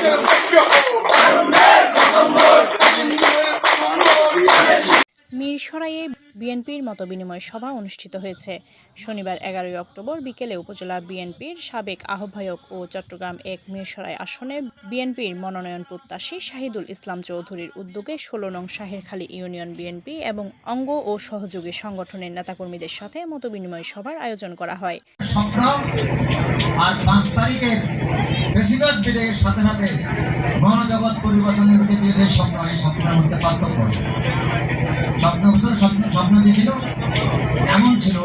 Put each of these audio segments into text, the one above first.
Hallelujah. মিরসরাইয়ে বিএনপির মত বিনিময় সভা অনুষ্ঠিত হয়েছে শনিবার এগারোই অক্টোবর বিকেলে উপজেলা বিএনপির সাবেক আহ্বায়ক ও চট্টগ্রাম এক মিরসরাই আসনে বিএনপির মনোনয়ন প্রত্যাশী শাহিদুল ইসলাম চৌধুরীর উদ্যোগে ষোলো নং শাহেরখালী ইউনিয়ন বিএনপি এবং অঙ্গ ও সহযোগী সংগঠনের নেতাকর্মীদের সাথে মত বিনিময় সভার আয়োজন করা হয় সংগ্রাম গণজগৎ পরিবর্তনের স্বপ্নের পার্থক্য। স্বপ্ন দিয়েছিল, এমন ছিল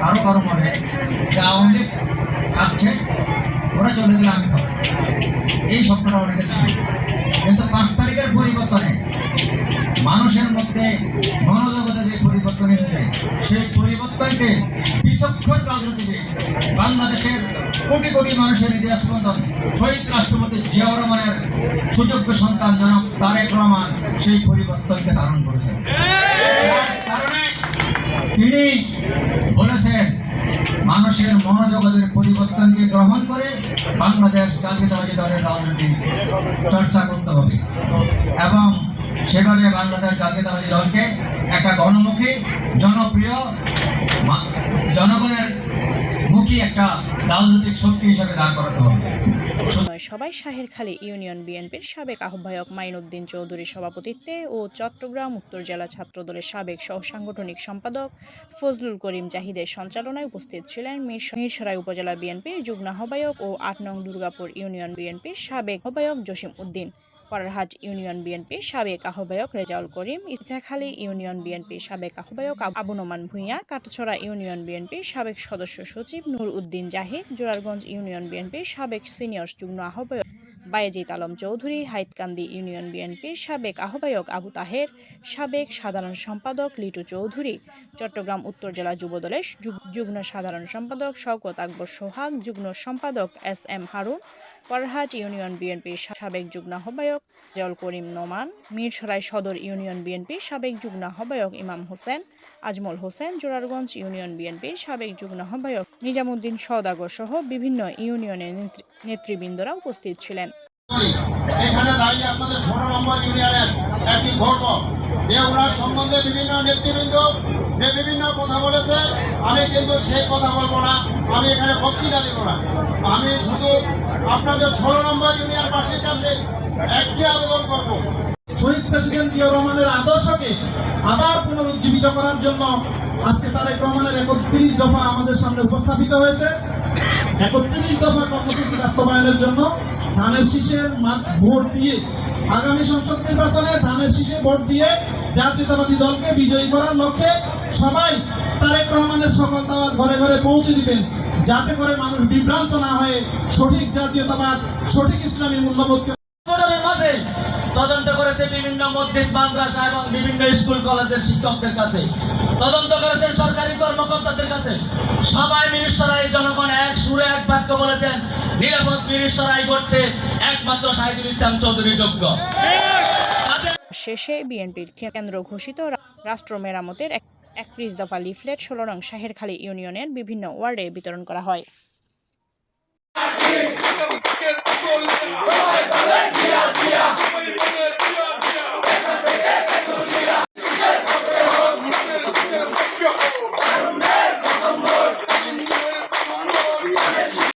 কারও কারও মনে যে আওয়ামী লীগ খাচ্ছে ওরা চলে গেলে আমি খাব এই স্বপ্নটা অনেকের ছিল। কিন্তু পাঁচ তারিখের পরিবর্তনে মানুষের মধ্যে গণজগতে যে পরিবর্তন এসেছে, সেই পরিবর্তনকে বিচক্ষণ রাজনীতিকে বাংলাদেশের কোটি কোটি মানুষের ইতিহাস স্পন্দন শহীদ রাষ্ট্রপতি জিয়াউর রহমানের সুযোগ্য সন্তান জনক তারেক রহমান সেই পরিবর্তনকে ধারণ কারণে তিনি বলেছেন, মানুষের মনোজগতের পরিবর্তনকে গ্রহণ করে বাংলাদেশ জাতীয়তাবাদী দলের রাজনীতি চর্চা করতে হবে। এবং সেভাবে বাংলাদেশ জাতীয়তাবাদী দলকে একটা গণমুখী, জনপ্রিয় জনগণের একটা রাজনৈতিক শক্তি দাঁড় করাতে হবে। সবাই শাহেরখালী ইউনিয়ন বিএনপির সাবেক আহ্বায়ক মাইনুদ্দিন চৌধুরীর সভাপতিত্বে ও চট্টগ্রাম উত্তর জেলা ছাত্রদলের সাবেক সহ সাংগঠনিক সম্পাদক ফজলুল করিম জাহিদের সঞ্চালনায় উপস্থিত ছিলেন মিরস- মিরসরাই উপজেলা বিএনপির যুগ্ম আহ্বায়ক ও আট নং দুর্গাপুর ইউনিয়ন বিএনপির সাবেক আহ্বায়ক জসিম উদ্দিন। করারহাট ইউনিয়ন বিএনপি সাবেক আহ্বায়ক রেজাউল করিম ইচ্ছাখালী ইউনিয়ন বিএনপি সাবেক আহ্বায়ক আব- নোমান ভূঁইয়া কাটছড়া ইউনিয়ন বিএনপি সাবেক সদস্য সচিব নূর উদ্দিন জাহিদ, জোরারগঞ্জ ইউনিয়ন বিএনপি সাবেক সিনিয়র যুগ্ম আহ্বায়ক বায়েজিত আলম চৌধুরী, হাইতকান্দি ইউনিয়ন বিএনপির সাবেক আহ্বায়ক আবু তাহের, সাবেক সাধারণ সম্পাদক লিটু চৌধুরী, চট্টগ্রাম উত্তর জেলা যুবদলের যুগ- যুগ্ম সাধারণ সম্পাদক শওকত আকবর সোহাগ, যুগ্ম সম্পাদক S M Harun, Porhat union বিএনপির সাবেক যুগ্ম আহ্বায়ক জল করিম নোমান, মিরসরাই সদর ইউনিয়ন বিএনপির সাবেক যুগ্ম আহ্বায়ক ইমাম হোসেন, আজমল হোসেন, জোরারগঞ্জ ইউনিয়ন বিএনপির সাবেক যুগ্ম আহ্বায়ক নিজামুদ্দিন সওদাগর সহ বিভিন্ন ইউনিয়নের নেতৃ- নেতৃবৃন্দরা উপস্থিত ছিলেন। এখানে দাঁড়িয়ে আপনাদের ষোলো নম্বর ইউনিয়নের একটি গর্ব যে ওনার সম্বন্ধে বিভিন্ন নেতৃবৃন্দ, যে বিভিন্ন কথা বলেছে, আমি কিন্তু সেই কথা বলব না। আমি এখানে বক্তৃতা দিব না। আমি শুধু আপনাদের ষোলো নম্বর ইউনিয়নবাসীর কাছে একটি আবেদন করব। শহীদ প্রেসিডেন্ট জিয়া রহমানের আদর্শকে আবার পুনরুজ্জীবিত করার জন্য আজকে তারেক রহমানের একত্রিশ দফা আমাদের সামনে উপস্থাপিত হয়েছে। একত্রিশ দফা কর্মসূচি বাস্তবায়নের জন্য ধানের শীষের ভোট দিয়ে আগামী সংসদ নির্বাচনে ধানের শীষে ভোট দিয়ে জাতীয়তাবাদী দলকে বিজয়ী করার লক্ষ্যে সবাই তারেক রহমানের সকল দাওয়াত ঘরে ঘরে পৌঁছে দিবেন। যাতে করে মানুষ বিভ্রান্ত না হয়ে সঠিক জাতীয়তাবাদ, সঠিক ইসলামী মূল্যবোধকে মাঝে তদন্ত করেছে বিভিন্ন মসজিদ, মাদ্রাসা এবং বিভিন্ন স্কুল, কলেজের শিক্ষকদের কাছে। তদন্ত করেছেন সরকারি কর্মকর্তাদের কাছে। সবাই মিরিশ্বরাই জনগণ এক সুরে এক বাক্য বলেছেন, নিরাপদ মিরিশ্বরাই করতে একমাত্র শাহিদুল ইসলাম চৌধুরী যোগ্য। শেষে বিএনপির কেন্দ্র ঘোষিত রাষ্ট্র মেরামতের এক- একত্রিশ দফা লিফলেট, ষোলো নং শাহেরখালী ইউনিয়নের বিভিন্ন ওয়ার্ডে বিতরণ করা হয়।